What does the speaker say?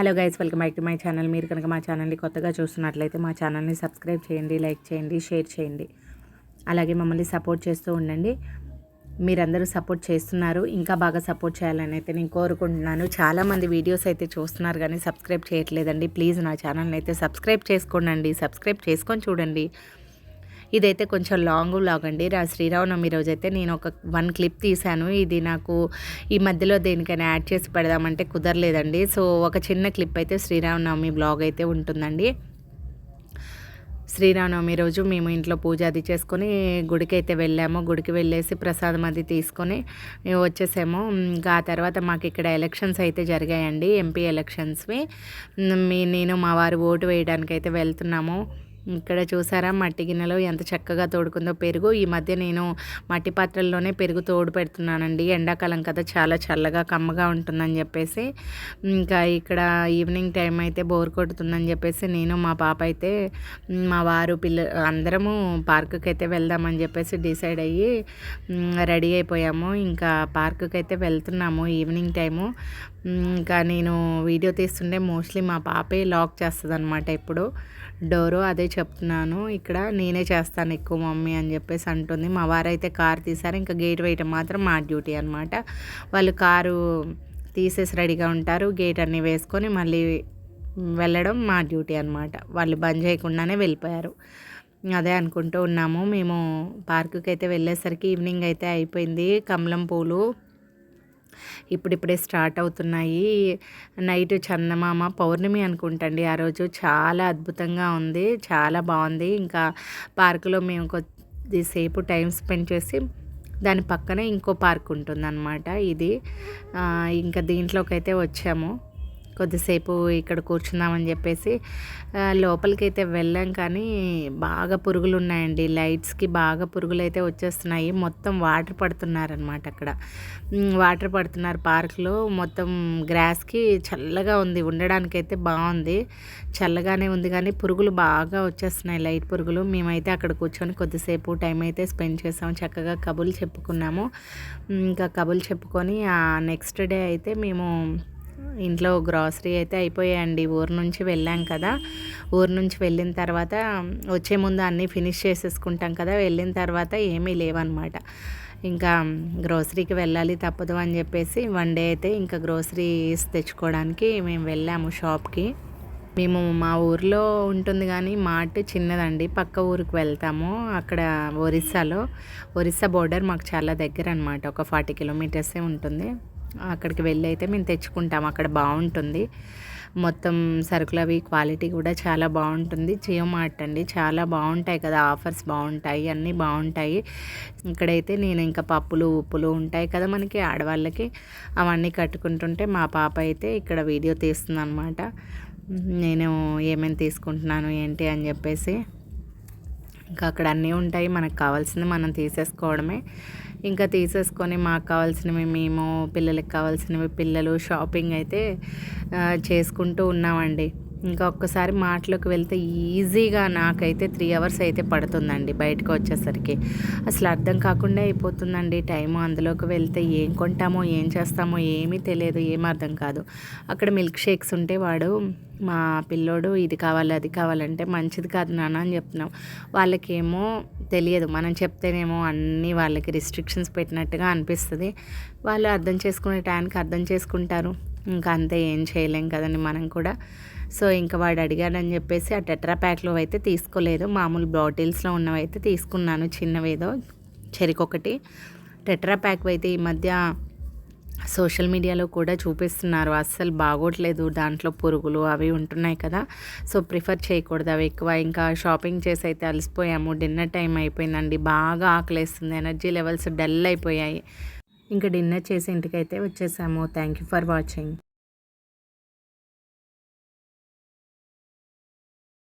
Hello guys welcome back to my channel. మీరు కనుక మా ఛానల్ని కొత్తగా చూస్తున్నట్లయితే మా ఛానల్ని సబ్స్క్రైబ్ చేయండి లైక్ చేయండి షేర్ చేయండి. అలాగే మమ్మల్ని సపోర్ట్ చేస్తూ ఉండండి. మీరందరూ సపోర్ట్ చేస్తున్నారు ఇంకా బాగా సపోర్ట్ చేయాలని అయితే నేను కోరుకుంటున్నాను. చాలామంది వీడియోస్ అయితే చూస్తున్నారు కానీ సబ్స్క్రైబ్ చేయట్లేదండి. ప్లీజ్ నా ఛానల్ని అయితే సబ్స్క్రైబ్ చేసుకోండి సబ్స్క్రైబ్ చేసుకొని చూడండి. ఇదైతే కొంచెం లాంగ్ లాగ్ అండి రా శ్రీరామనవమి రోజు అయితే నేను ఒక వన్ క్లిప్ తీశాను. ఇది నాకు ఈ మధ్యలో దేనికైనా యాడ్ చేసి పెడదామంటే కుదరలేదండి. సో ఒక చిన్న క్లిప్ అయితే శ్రీరామనవమి బ్లాగ్ అయితే ఉంటుందండి. శ్రీరామనవమి రోజు మేము ఇంట్లో పూజ అది చేసుకొని గుడికి అయితే వెళ్ళాము. గుడికి వెళ్ళేసి ప్రసాదం అది తీసుకొని వచ్చేసాము. ఇంకా ఆ తర్వాత మాకు ఇక్కడ ఎలక్షన్స్ అయితే జరిగాయండి. ఎంపీ ఎలక్షన్స్వి. మీ నేను మా వారు ఓటు వేయడానికి అయితే వెళ్తున్నాము. ఇక్కడ చూసారా? మట్టి గిన్నెలో ఎంత చక్కగా తోడుకుందో పెరుగు. ఈ మధ్య నేను మట్టి పాత్రల్లోనే పెరుగు తోడు పెడుతున్నానండి. ఎండాకాలం కదా చాలా చల్లగా కమ్మగా ఉంటుందని చెప్పేసి. ఇంకా ఇక్కడ ఈవినింగ్ టైం అయితే బోర్ కొడుతుందని చెప్పేసి నేను మా పాప అయితే మా వారు పిల్ల అందరము పార్కుకి అయితే వెళ్దామని చెప్పేసి డిసైడ్ అయ్యి రెడీ అయిపోయాము. ఇంకా పార్కుకి అయితే వెళ్తున్నాము ఈవినింగ్ టైము. ఇంకా నేను వీడియో తీస్తుంటే మోస్ట్లీ మా పాపే లాక్ చేస్తుంది అనమాట ఇప్పుడు డోరు అదే చెప్తున్నాను. ఇక్కడ నేనే చేస్తాను ఎక్కువ మమ్మీ అని చెప్పేసి అంటుంది. మా వారైతే కారు తీశారు. ఇంకా గేట్ వేయటం మాత్రం మా డ్యూటీ అనమాట వాళ్ళు కారు తీసేసి రెడీగా ఉంటారు. గేట్ అన్నీ వేసుకొని మళ్ళీ వెళ్ళడం మా డ్యూటీ అనమాట వాళ్ళు బంద్ చేయకుండానే వెళ్ళిపోయారు. అదే అనుకుంటూ ఉన్నాము. మేము పార్కుకి అయితే వెళ్ళేసరికి ఈవినింగ్ అయితే అయిపోయింది. కమలం పూలు ఇప్పుడిప్పుడే స్టార్ట్ అవుతున్నాయి. నైట్ చందమామ పౌర్ణమి అనుకుంటండి. ఆ రోజు చాలా అద్భుతంగా ఉంది. చాలా బాగుంది. ఇంకా పార్కులో మేము కొద్దిసేపు టైం స్పెండ్ చేసి దాని పక్కనే ఇంకో పార్క్ ఉంటుందన్నమాట ఇది. ఇంకా దీంట్లోకి అయితే వచ్చాము. కొద్దిసేపు ఇక్కడ కూర్చుందామని చెప్పేసి లోపలికి అయితే వెళ్ళాం. కానీ బాగా పురుగులు ఉన్నాయండి లైట్స్కి బాగా పురుగులు అయితే వచ్చేస్తున్నాయి. మొత్తం వాటర్ పడుతున్నారనమాట అక్కడ. వాటర్ పడుతున్నారు పార్క్లో. మొత్తం గ్రాస్కి చల్లగా ఉంది. ఉండడానికి అయితే బాగుంది. చల్లగానే ఉంది కానీ పురుగులు బాగా వచ్చేస్తున్నాయి. లైట్ పురుగులు. మేమైతే అక్కడ కూర్చొని కొద్దిసేపు టైం అయితే స్పెండ్ చేసాము చక్కగా కబుర్లు చెప్పుకున్నాము. ఇంకా కబుర్లు చెప్పుకొని నెక్స్ట్ డే అయితే మేము ఇంట్లో గ్రాసరీ అయితే అయిపోయాయండి. ఊరు నుంచి వెళ్ళాం కదా. ఊరు నుంచి వెళ్ళిన తర్వాత వచ్చే ముందు అన్నీ ఫినిష్ చేసేసుకుంటాం కదా. వెళ్ళిన తర్వాత ఏమీ లేవన్నమాట. ఇంకా గ్రోసరీకి వెళ్ళాలి తప్పదు అని చెప్పేసి వన్ డే అయితే ఇంకా గ్రోసరీస్ తెచ్చుకోవడానికి మేము వెళ్ళాము షాప్కి మేము మా ఊర్లో ఉంటుంది కానీ మార్ట్ చిన్నదండి. పక్క ఊరికి వెళ్తాము. అక్కడ ఒరిస్సాలో. ఒరిస్సా బోర్డర్ మాకు చాలా దగ్గర అనమాట ఒక ఫార్టీ కిలోమీటర్సే ఉంటుంది. అక్కడికి వెళ్ళి అయితే మేము తెచ్చుకుంటాం. అక్కడ బాగుంటుంది. మొత్తం సరుకులు అవి క్వాలిటీ కూడా చాలా బాగుంటుంది. జియో మార్ట్ అండి. చాలా బాగుంటాయి కదా. ఆఫర్స్ బాగుంటాయి. అన్నీ బాగుంటాయి. ఇక్కడైతే నేను ఇంకా పప్పులు ఉప్పులు ఉంటాయి కదా మనకి ఆడవాళ్ళకి. అవన్నీ కట్టుకుంటుంటే మా పాప అయితే ఇక్కడ వీడియో తీస్తుంది అనమాట నేను ఏమేమి తీసుకుంటున్నాను ఏంటి అని చెప్పేసి. ఇంకా అక్కడ అన్నీ ఉంటాయి. మనకు కావాల్సింది మనం తీసేసుకోవడమే. ఇంకా తీసేసుకొని మాకు కావాల్సినవి మేము పిల్లలకి కావాల్సినవి పిల్లలు షాపింగ్ అయితే చేసుకుంటూ ఉన్నామండి. ఇంకా ఒక్కసారి మాటలోకి వెళ్తే ఈజీగా నాకైతే త్రీ అవర్స్ అయితే పడుతుందండి బయటకు వచ్చేసరికి. అసలు అర్థం కాకుండా అయిపోతుందండి టైము. అందులోకి వెళ్తే ఏం కొంటామో ఏం చేస్తామో ఏమీ తెలియదు ఏం అర్థం కాదు. అక్కడ మిల్క్ షేక్స్ ఉంటే వాడు మా పిల్లోడు ఇది కావాలి అది కావాలంటే మంచిది కాదు నాన్న అని చెప్తున్నాం. వాళ్ళకేమో తెలియదు. మనం చెప్తేనేమో అన్నీ వాళ్ళకి రిస్ట్రిక్షన్స్ పెట్టినట్టుగా అనిపిస్తుంది. వాళ్ళు అర్థం చేసుకునే టైంకి అర్థం చేసుకుంటారు. ఇంకా అంతే ఏం చేయలేం కదండి మనం కూడా. సో ఇంకా వాడు అడిగాడని చెప్పేసి ఆ టెట్రా ప్యాక్లో అయితే తీసుకోలేదు. మామూలు బాటిల్స్లో ఉన్నవి అయితే తీసుకున్నాను చిన్నవేదో చెరికొకటి. టెట్రా ప్యాక్ అయితే ఈ మధ్య సోషల్ మీడియాలో కూడా చూపిస్తున్నారు. అస్సలు బాగోట్లేదు దాంట్లో పురుగులు అవి ఉంటున్నాయి కదా. సో ప్రిఫర్ చేయకూడదు అవి ఎక్కువ. ఇంకా షాపింగ్ చేసి అయితే అలసిపోయాము. డిన్నర్ టైం అయిపోయిందండి. బాగా ఆకలేస్తుంది. ఎనర్జీ లెవెల్స్ డల్ అయిపోయాయి. ఇంకా డిన్నర్ చేసి ఇంటికైతే వచ్చేసాము. Thank you for watching